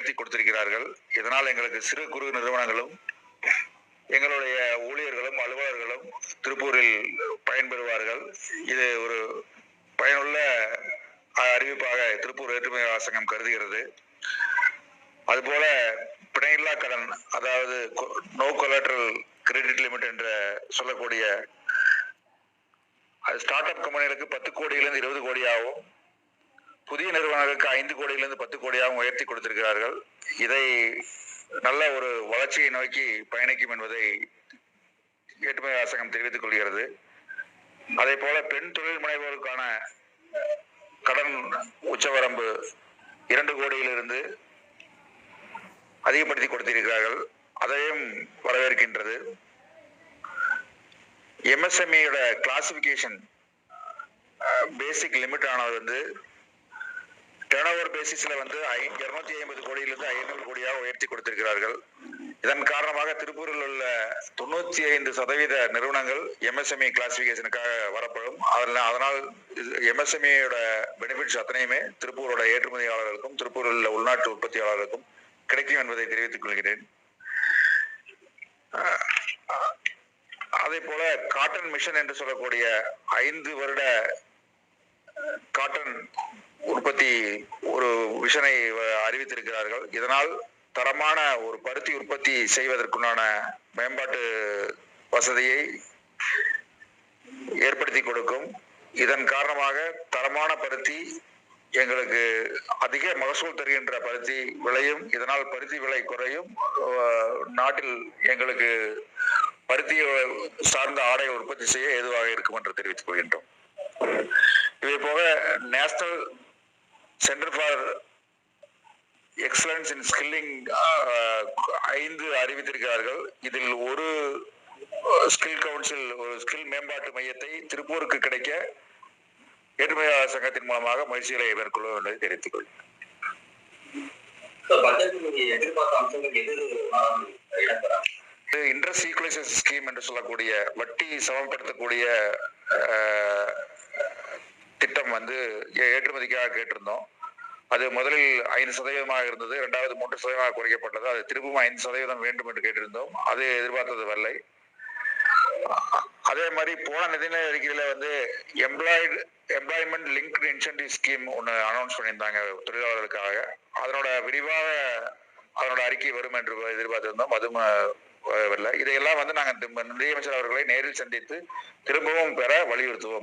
உயர்த்தி கொடுத்திருக்கிறார்கள். இதனால் எங்களுக்கு சிறு குறு நிறுவனங்களும் எங்களுடைய ஊழியர்களும் அலுவலர்களும் திருப்பூரில் பயன்பெறுவார்கள். இது ஒரு பயனுள்ள அறிவிப்பாக திருப்பூர் ஏற்றுமதி சங்கம் கருதுகிறது. அதுபோல பிணையில்லா கடன் அதாவது நோ கொலாட்ரல் கிரெடிட் லிமிட் என்ற சொல்லக்கூடிய அது ஸ்டார்ட் அப் கம்பெனிகளுக்கு பத்து கோடியிலிருந்து இருபது கோடியாகவும் புதிய நிறுவனங்களுக்கு ஐந்து கோடியிலிருந்து பத்து கோடியாகவும் உயர்த்தி கொடுத்திருக்கிறார்கள். இதை நல்ல ஒரு வளர்ச்சியை நோக்கி பயணிக்கும் என்பதை ஏற்றுமதி அரசாங்கம் தெரிவித்துக் கொள்கிறது. அதே போல பெண் தொழில் முனைவோருக்கான கடன் உச்சவரம்பு இரண்டு கோடியிலிருந்து அதிகப்படுத்தி கொடுத்திருக்கிறார்கள். அதையும் வரவேற்கின்றது. எம்எஸ்எம்இயோட கிளாசிபிகேஷன் பேசிக் லிமிட் ஆனது வந்து டேர்ன் ஓவர் பேசிஸில் வந்து இரநூத்தி ஐம்பது கோடியிலிருந்து ஐநூறு கோடியாக உயர்த்தி கொடுத்திருக்கிறார்கள். இதன் காரணமாக திருப்பூரில் உள்ள தொண்ணூற்றி ஐந்து சதவீத நிறுவனங்கள் எம்எஸ்எம்இ கிளாசிபிகேஷனுக்காக வரப்படும். அதில் அதனால் எம்எஸ்எம்இயோட பெனிஃபிட்ஸ் அத்தனையுமே திருப்பூரோட ஏற்றுமதியாளர்களுக்கும் திருப்பூரில் உள்ள உள்நாட்டு உற்பத்தியாளர்களுக்கும் கிடைக்கும் என்பதை தெரிவித்துக் கொள்கிறேன். அதே போல காட்டன் மிஷன் என்று சொல்லக்கூடிய ஐந்து வருட காட்டன் உற்பத்தி ஒரு விஷனை அறிவித்திருக்கிறார்கள். இதனால் தரமான ஒரு பருத்தி உற்பத்தி செய்வதற்குண்டான மேம்பாட்டு வசதியை ஏற்படுத்தி கொடுக்கும். இதன் காரணமாக தரமான பருத்தி எங்களுக்கு அதிக மகசூல் தருகின்ற பருத்தி விளையும். இதனால் பருத்தி விலை குறையும். நாட்டில் எங்களுக்கு பருத்தியை சார்ந்த ஆடை உற்பத்தி செய்ய ஏதுவாக இருக்கும் என்று தெரிவித்துக் கொள்கின்றோம். இதை போக national centre for excellence in skilling ஐந்து அறிவித்திருக்கிறார்கள். இதில் ஒரு ஸ்கில் கவுன்சில் ஒரு ஸ்கில் மேம்பாட்டு மையத்தை திருப்பூருக்கு கிடைக்க ஏற்றுமதியாளர் சங்கத்தின் மூலமாக முயற்சிகளை மேற்கொள்ள என்பதை தெரிவித்துக் கொள்கிறேன். இன்ட்ரெஸ்ட் ஈக்குவலைசேஷன் ஸ்கீம் என்று சொல்லக்கூடிய வட்டி சமப்படுத்தக்கூடிய திட்டம் வந்து ஏ- ஏற்றுமதிக்காக கேட்டிருந்தோம். அது முதலில் ஐந்து சதவீதமாக இருந்தது. இரண்டாவது மூன்று சதவீதமாக குறைக்கப்பட்டது. அது திரும்பவும் ஐந்து சதவீதம் வேண்டும் என்று கேட்டிருந்தோம். அது எதிர்பார்த்தது வரலை. அதே மாதிரி போன நிதிநிலை அறிக்கையில வந்து employed employment linked incentive scheme ஒன்று அனௌன்ஸ் பண்ணியிருந்தாங்க தொழிலாளர்களுக்காக. அதனோட விரிவாக அதனோட அறிக்கை வரும் என்று எதிர்பார்த்திருந்தோம். அதுவும் வரல. இதையெல்லாம் வந்து நாங்கள் நிதியமைச்சர் அவர்களை நேரில் சந்தித்து திரும்பவும் பெற வலியுறுத்துவோம்.